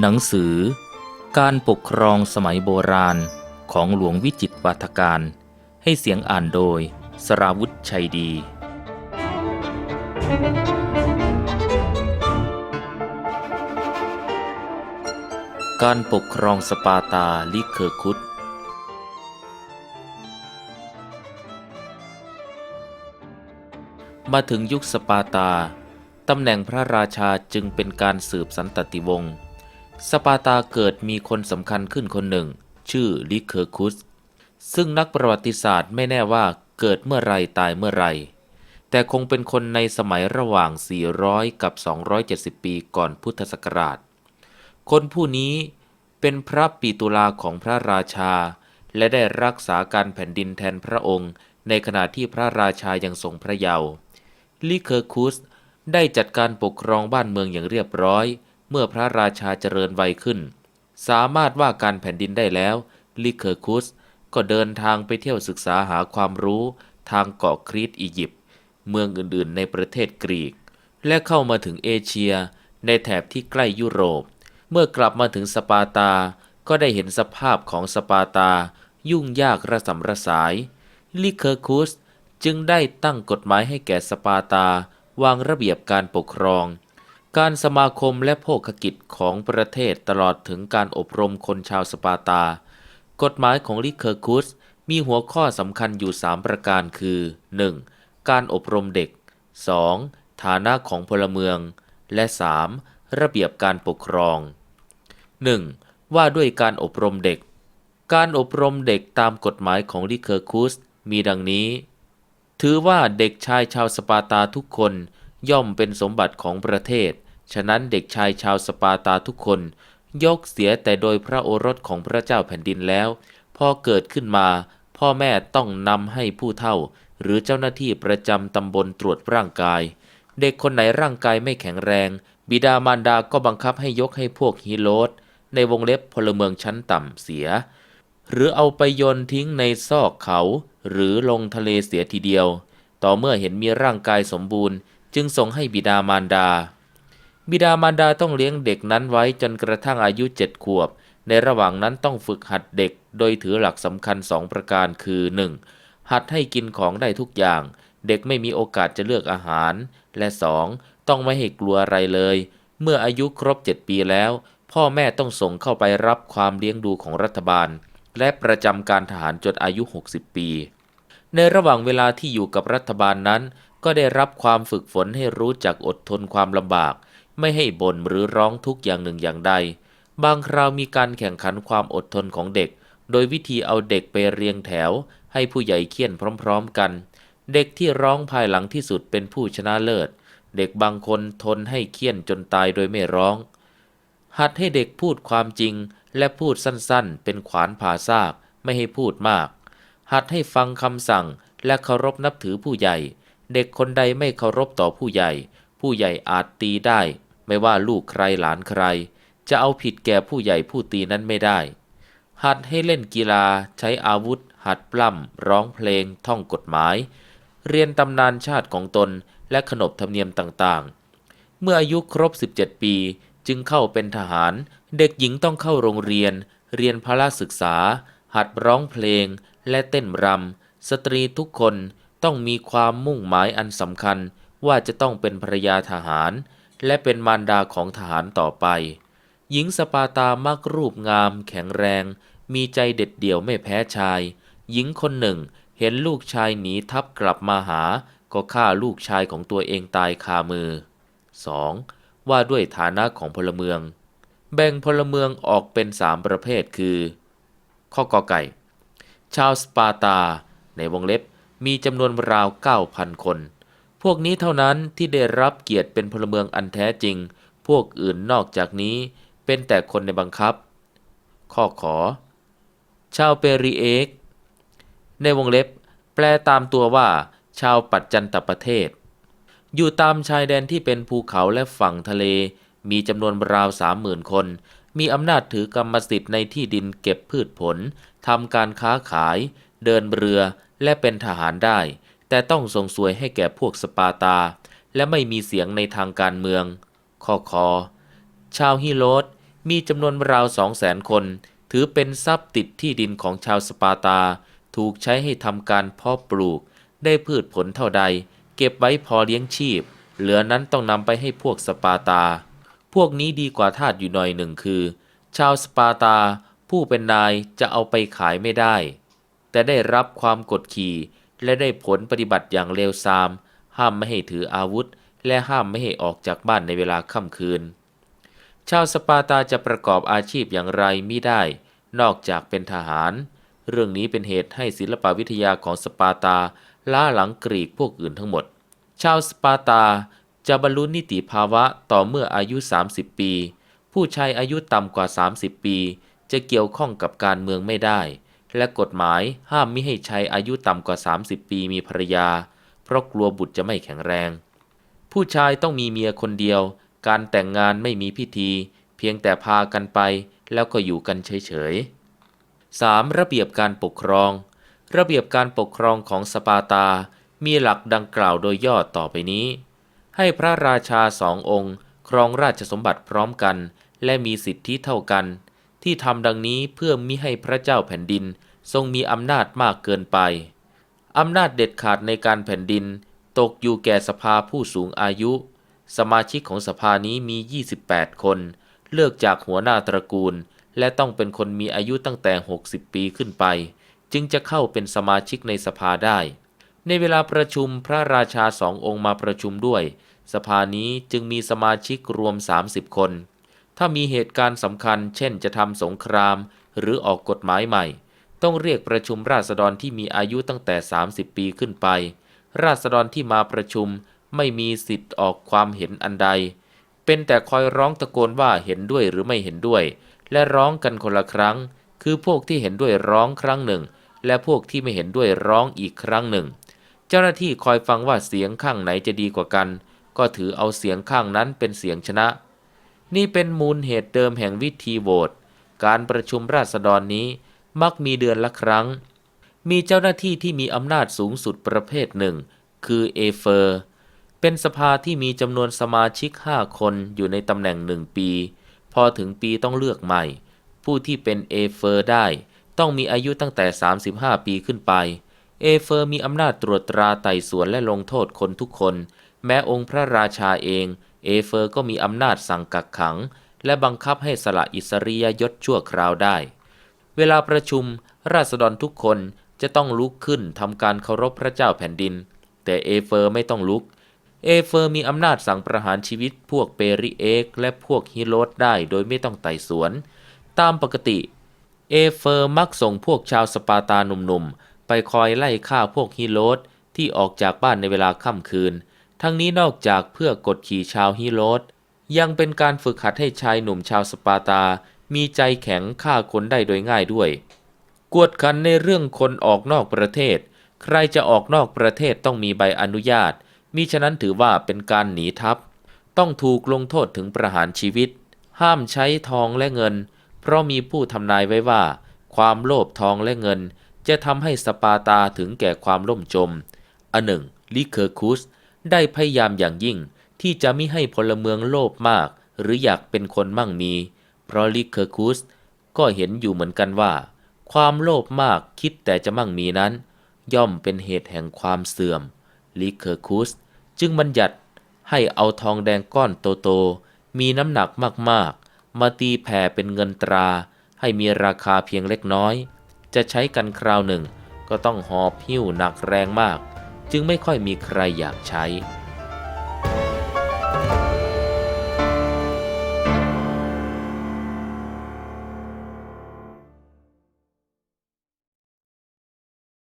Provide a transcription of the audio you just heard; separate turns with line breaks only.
หนังสือ การปกครองสมัยโบราณของหลวงวิจิตรวัฒการ ให้เสียงอ่านโดย สราวุธชัยดี การปกครองสปาตาลิเคอร์คุตมาถึงยุคสปาตา ตำแหน่งพระราชาจึงเป็นการสืบสันตติวงศ์ สปาร์ตาเกิดมีคนสำคัญขึ้นคนหนึ่ง ชื่อลิเคอร์คุส ซึ่งนักประวัติศาสตร์ไม่แน่ว่าเกิดเมื่อไรตายเมื่อไรแต่คงเป็นคนในสมัยระหว่าง 400 กับ 270 ปีก่อนพุทธศักราช คนผู้นี้เป็นพระปีตุลาของพระราชา และได้รักษาการแผ่นดินแทนพระองค์ ในขณะที่พระราชายังทรงพระเยาว์ลิเคอร์คุสได้จัดการปกครองบ้านเมืองอย่างเรียบร้อย เมื่อพระราชาเจริญวัยขึ้น สามารถว่าการแผ่นดินได้แล้ว ลิเคอร์คุสก็เดินทางไปเที่ยวศึกษาหาความรู้ทางเกาะครีตอียิปต์เมืองอื่นๆ ในประเทศกรีก และเข้ามาถึงเอเชีย ในแถบที่ใกล้ยุโรป เมื่อกลับมาถึงสปาร์ตา ก็ได้เห็นสภาพของสปาร์ตา ยุ่งยากระสำระสาย ลิเคอร์คุสจึงได้ตั้งกฎหมายให้แก่สปาร์ตา วางระเบียบการปกครอง การสมาคมและโภคกิจของประเทศตลอดถึงการอบรมคนชาวสปาตา กฎหมายของลิเคอร์คุสมีหัวข้อสำคัญอยู่ 3 ประการคือ 1. การอบรมเด็ก 2. ฐานะของพลเมือง และ 3. ระเบียบการปกครอง 1. ว่าด้วยการอบรมเด็ก การอบรมเด็กตามกฎหมายของลิเคอร์คุสมีดังนี้ ถือว่าเด็กชายชาวสปาตาทุกคนย่อมเป็นสมบัติของประเทศ ฉะนั้นเด็กชายชาวสปาตาทุกคน ยกเสียแต่โดยพระโอรสของพระเจ้าแผ่นดินแล้ว พอเกิดขึ้นมา พ่อแม่ต้องนำให้ผู้เฒ่า หรือเจ้าหน้าที่ประจำตำบลตรวจร่างกาย เด็กคนไหนร่างกายไม่แข็งแรง บิดามารดาก็บังคับให้ยกให้พวกฮีโรสในวงเล็บพลเมืองชั้นต่ำเสีย หรือเอาไปโยนทิ้งในซอกเขา หรือลงทะเลเสียทีเดียว ต่อเมื่อเห็นมีร่างกายสมบูรณ์ จึงส่งให้บิดามารดา บิดามารดาต้องเลี้ยงเด็กนั้นไว้จนกระทั่งอายุเจ็ดขวบ ในระหว่างนั้นต้องฝึกหัดเด็ก โดยถือหลักสำคัญสองประการคือ 1. หัดให้กินของได้ทุกอย่าง เด็กไม่มีโอกาสจะเลือกอาหาร และ 2. ต้องไม่ให้กลัวอะไรเลย เมื่ออายุครบ 7 ปีแล้ว พ่อแม่ต้องส่งเข้าไปรับความเลี้ยงดูของรัฐบาล และประจำการทหารจนอายุ 60 ปี ในระหว่างเวลาที่อยู่กับรัฐบาลนั้น ก็ได้รับความฝึกฝนให้รู้จักอดทนความลำบาก ไม่ให้บ่นหรือร้องทุกข์อย่างหนึ่งอย่างใด บางคราวมีการแข่งขันความอดทนของเด็ก โดยวิธีเอาเด็กไปเรียงแถว ให้ผู้ใหญ่เคี่ยนพร้อมๆกัน เด็กที่ร้องภายหลังที่สุดเป็นผู้ชนะเลิศ เด็กบางคนทนให้เคี่ยนจนตายโดยไม่ร้อง หัดให้เด็กพูดความจริงและพูดสั้นๆ เป็นขวานผ่าซากไม่ให้พูดมาก หัดให้ฟังคำสั่งและเคารพนับถือผู้ใหญ่ เด็กคนใดไม่เคารพต่อผู้ใหญ่ ผู้ใหญ่อาจตีได้ ไม่ว่าลูกใครหลานใคร จะเอาผิดแก่ผู้ใหญ่ผู้ตีนั้นไม่ได้ หัดให้เล่นกีฬาใช้อาวุธ หัดปล้ำร้องเพลง ท่องกฎหมาย เรียนตำนานชาติของตนและขนบธรรมเนียมต่างๆ เมื่ออายุครบ 17 ปีจึงเข้าเป็นทหาร เด็กหญิงต้องเข้าโรงเรียน เรียนพละศึกษา หัดร้องเพลง และเต้นรำสตรีทุกคนต้องมีความมุ่งหมายอันสำคัญว่าจะต้องเป็นภรรยาทหาร และเป็นมารดาของทหารต่อไป หญิงสปาตามักรูปงาม แข็งแรง มีใจเด็ดเดี่ยวไม่แพ้ชาย หญิงคนหนึ่งเห็นลูกชายหนีทัพกลับมาหา ก็ฆ่าลูกชายของตัวเองตายคามือ 2. ว่าด้วยฐานะของพลเมือง แบ่งพลเมืองออกเป็นสามประเภทคือ ข้อกอไก่ ชาวสปาร์ตา ในวงเล็บมีจำนวนราว 9,000 คน วกนี้เท่านั้นที่ได้รับเกียรติเป็นพลเมืองอันแท้จริง พวกอื่นนอกจากนี้เป็นแต่คนในบังคับ ข้อขอ ชาวเปรีเอกในวงเล็บ แปลตามตัวว่า ชาวปัจจันตประเทศ อยู่ตามชายแดนที่เป็นภูเขาและฝั่งทะเล มีจำนวนราวสามหมื่นคน มีอำนาจถือกรรมสิทธิ์ในที่ดินเก็บพืชผลทำการค้าขาย เดินเรือและเป็นทหารได้ แต่ต้องส่งสวยให้แก่พวกสปาร์ตา และไม่มีเสียงในทางการเมือง ข้อคอ ชาวฮิโรสมีจำนวนราวสองแสนคน ถือเป็นทรัพย์ติดที่ดินของชาวสปาร์ตา ถูกใช้ให้ทำการเพาะปลูก ได้พืชผลเท่าใด เก็บไว้พอเลี้ยงชีพ เหลือนั้นต้องนำไปให้พวกสปาร์ตา พวกนี้ดีกว่าทาสอยู่หน่อยหนึ่งคือ ชาวสปาร์ตาผู้เป็นนายจะเอาไปขายไม่ได้ แต่ได้รับความกดขี่ และได้ผลปฏิบัติอย่างเลวทราม ห้ามไม่ให้ถืออาวุธ และห้ามไม่ให้ออกจากบ้านในเวลาค่ำคืน ชาวสปาร์ตาจะประกอบอาชีพอย่างไรมิได้ นอกจากเป็นทหาร เรื่องนี้เป็นเหตุให้ศิลปวิทยาของสปาร์ตาล้าหลังกรีกพวกอื่นทั้งหมด ชาวสปาร์ตาจะบรรลุนิติภาวะต่อเมื่ออายุ 30 ปี ผู้ชายอายุต่ำกว่า 30 ปี จะเกี่ยวข้องกับการเมืองไม่ได้ และกฎหมายห้ามมิให้ชายอายุต่ำกว่า 30 ปีมีภรรยา เพราะกลัวบุตรจะไม่แข็งแรง ผู้ชายต้องมีเมียคนเดียว การแต่งงานไม่มีพิธี เพียงแต่พากันไปแล้วก็อยู่กันเฉยๆ 3. ระเบียบการปกครอง ระเบียบการปกครองของสปาตา มีหลักดังกล่าวโดยย่อต่อไปนี้ ให้พระราชาสององค์ ครองราชสมบัติพร้อมกัน และมีสิทธิเท่ากัน ที่ทำดังนี้เพื่อมิให้พระเจ้าแผ่นดินทรงมีอำนาจมากเกินไป อำนาจเด็ดขาดในการแผ่นดิน ตกอยู่แก่สภาผู้สูงอายุ สมาชิกของสภานี้มี 28 คน เลือกจากหัวหน้าตระกูล และต้องเป็นคนมีอายุตั้งแต่ 60 ปีขึ้นไป จึงจะเข้าเป็นสมาชิกในสภาได้ ในเวลาประชุมพระราชาสององค์มาประชุมด้วย สภานี้จึงมีสมาชิกรวม 30 คน ถ้ามีเหตุการณ์สำคัญ เช่นจะทำสงคราม หรือออกกฎหมายใหม่ ต้องเรียกประชุมราษฎรที่มีอายุตั้งแต่ 30 ปีขึ้นไป ราษฎรที่มาประชุมไม่มีสิทธิ์ออกความเห็นอันใด เป็นแต่คอยร้องตะโกนว่าเห็นด้วยหรือไม่เห็นด้วย และร้องกันคนละครั้ง คือพวกที่เห็นด้วยร้องครั้งหนึ่ง และพวกที่ไม่เห็นด้วยร้องอีกครั้งหนึ่ง เจ้าหน้าที่คอยฟังว่าเสียงข้างไหนจะดีกว่ากัน ก็ถือเอาเสียงข้างนั้นเป็นเสียงชนะ นี่เป็นมูลเหตุเดิมแห่งวิธีโหวต การประชุมราษฎรนี้มักมีเดือนละครั้ง มีเจ้าหน้าที่ที่มีอำนาจสูงสุดประเภทหนึ่ง คือเอเฟอร์ เป็นสภาที่มีจำนวนสมาชิก 5 คนอยู่ในตำแหน่งหนึ่งปี พอถึงปีต้องเลือกใหม่ ผู้ที่เป็นเอเฟอร์ได้ต้องมีอายุตั้งแต่ 35 ปีขึ้นไป เอเฟอร์มีอำนาจตรวจตราไต่สวนและลงโทษคนทุกคน แม้องค์พระราชาเอง เอเฟอร์ก็มีอำนาจสั่งกักขัง และบังคับให้สละอิสริยยศชั่วคราวได้ เวลาประชุม ราษฎรทุกคนจะต้องลุกขึ้นทำการเคารพพระเจ้าแผ่นดิน แต่เอเฟอร์ไม่ต้องลุก เอเฟอร์มีอำนาจสั่งประหารชีวิตพวกเปริเอกและพวกฮิโรดได้โดยไม่ต้องไต่สวน ตามปกติ เอเฟอร์มักส่งพวกชาวสปาตาหนุ่มๆไปคอยไล่ฆ่าพวกฮิโรดที่ออกจากบ้านในเวลาค่ำคืน ทั้งนี้นอกจากเพื่อกดขี่ชาวฮิโรดยังเป็นการฝึกหัดให้ชายหนุ่มชาวสปาร์ตา มีใจแข็งฆ่าคนได้โดยง่ายด้วย กวดขันในเรื่องคนออกนอกประเทศ ใครจะออกนอกประเทศต้องมีใบอนุญาตมิฉะนั้นถือว่าเป็นการหนีทัพ ต้องถูกลงโทษถึงประหารชีวิต ห้ามใช้ทองและเงิน เพราะมีผู้ทำนายไว้ว่า ความโลภทองและเงิน จะทำให้สปาร์ตาถึงแก่ความล่มจม อันหนึ่งลิเคอร์คุส ได้พยายามอย่างยิ่งที่จะไม่ให้พลเมืองโลภมาก หรืออยากเป็นคนมั่งมี เพราะลิเคอร์คุสก็เห็นอยู่เหมือนกันว่า ความโลภมากคิดแต่จะมั่งมีนั้น ย่อมเป็นเหตุแห่งความเสื่อมลิเคอร์คุสจึงบัญญัติให้เอาทองแดงก้อนโตๆมีน้ำหนักมากๆ มาตีแผ่เป็นเงินตรา ให้มีราคาเพียงเล็กน้อย จะใช้กันคราวหนึ่งก็ต้องหอบหิ้วหนักแรงมาก จึงไม่ค่อยมีใครอยากใช้